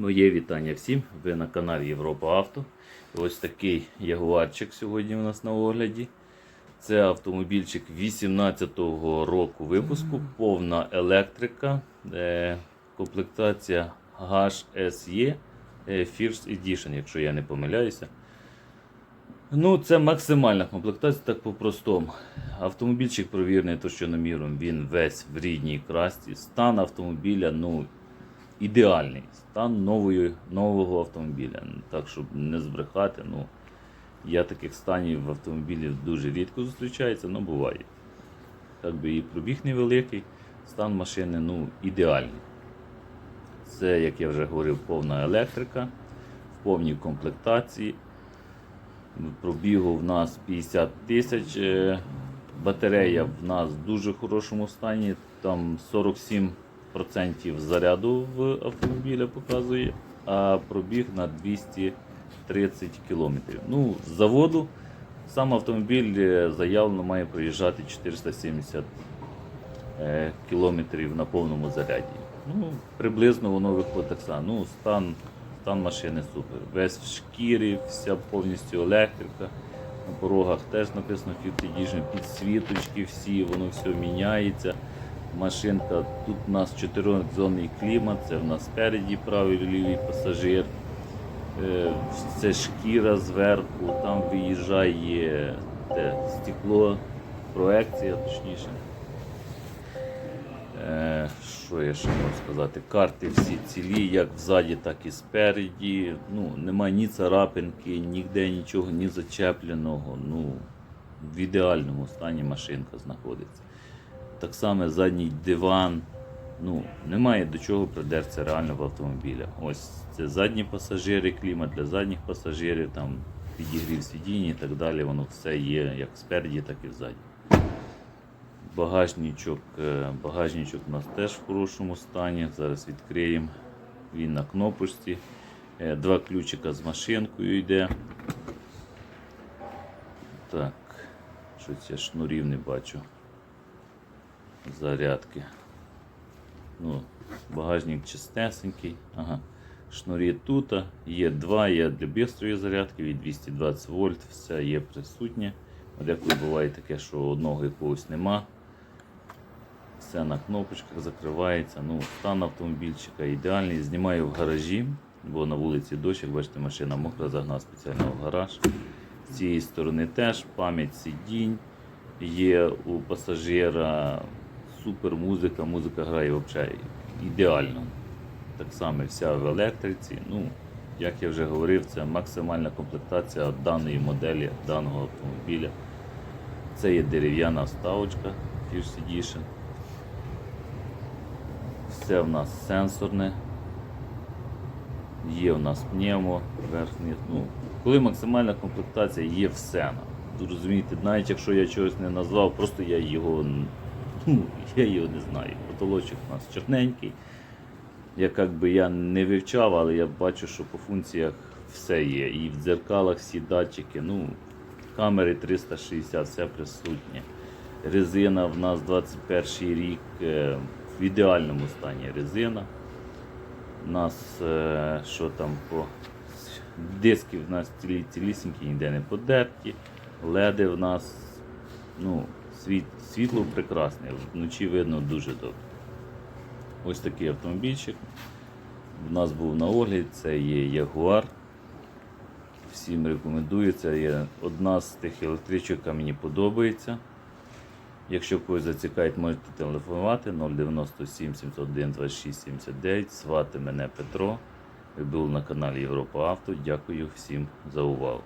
Моє вітання всім. Ви на каналі Європа Авто. Ось такий ягуарчик сьогодні у нас на огляді. Це автомобільчик 18-го року випуску, повна електрика, е, комплектація HSE е, First Edition, якщо я не помиляюся. Ну, це максимальна комплектація, так по-простому. Автомобільчик провірений товщиноміром, він весь в рідній красці. Стан автомобіля, ну, ідеальний стан нової, нового автомобіля. Так, щоб не збрехати, ну, я таких станів в автомобілі дуже рідко зустрічається, але буває. Так би і пробіг невеликий, стан машини ну, ідеальний. Це, як я вже говорив, повна електрика в повній комплектації. Пробігу в нас 50 тисяч. е, Батарея в нас в дуже хорошому стані. Там 47% заряду в автомобіля показує, а пробіг на 230 км. Ну, з заводу сам автомобіль е, заявлено має проїжджати 470 е, кілометрів на повному заряді. Ну, приблизно воно виходить так само. Ну, стан, стан машини супер. Весь в шкірі, вся повністю електрика. На порогах теж написано Fifty підсвіточки всі, воно все міняється. Машинка, тут у нас чотиризонний клімат, це в нас спереді правий лівий пасажир. Е, Це шкіра зверху, там виїжджає те, стекло, проекція точніше. Е, Що я ще можу сказати? Карти всі цілі, як взаді, так і спереді. Ну, немає ні царапинки, ніде нічого, ні зачепленого. Ну, в ідеальному стані машинка знаходиться. Так само задній диван. Ну, немає до чого придертися реально в автомобіля. Ось це задні пасажири, клімат для задніх пасажирів, там підігрів сидінь і так далі. Воно все є як спереді, так і ззаді. Багажничок, е, багажничок у нас теж в хорошому стані. Зараз відкриємо. Він на кнопочці. Е, Два ключика з машинкою йде. Так, щось я шнурів не бачу. Зарядки. Ну, багажник чистесенький. Ага. Шнурі тут. Є два, є для бистрої зарядки від 220 вольт, все є присутнє. Деколи буває таке, що одного якогось нема. Все на кнопочках закривається. Ну, стан автомобільчика ідеальний. Знімаю в гаражі, бо на вулиці дощ, як бачите, машина мокра, загнав спеціально в гараж. З цієї сторони теж пам'ять сидінь. Є у пасажира супер музика, музика грає взагалі ідеально. Так само вся в електриці. Ну, як я вже говорив, це максимальна комплектація даної моделі, даного автомобіля. Це є дерев'яна вставочка First Edition. Все в нас сенсорне. Є у нас пневмо, верхній. Ну, коли максимальна комплектація, є все. Розумієте, навіть якщо я чогось не назвав, просто я його, ну, я його не знаю. Потолочок у нас чорненький. Я як би я не вивчав, але я бачу, що по функціях все є. І в дзеркалах всі датчики, ну, камери 360, все присутнє. Резина в нас 21 рік е, в ідеальному стані резина. У нас е, що там по диски в нас цілі, цілісінькі, ніде не подерті. Леди в нас ну, світ, світло прекрасне, вночі видно дуже добре. Ось такий автомобільчик. У нас був на огляді, це є Jaguar. Всім рекомендую. Це є одна з тих електричок, яка мені подобається. Якщо когось зацікавить, можете телефонувати 097 701 26 79. Звати мене Петро. Ви були на каналі Європа Авто. Дякую всім за увагу.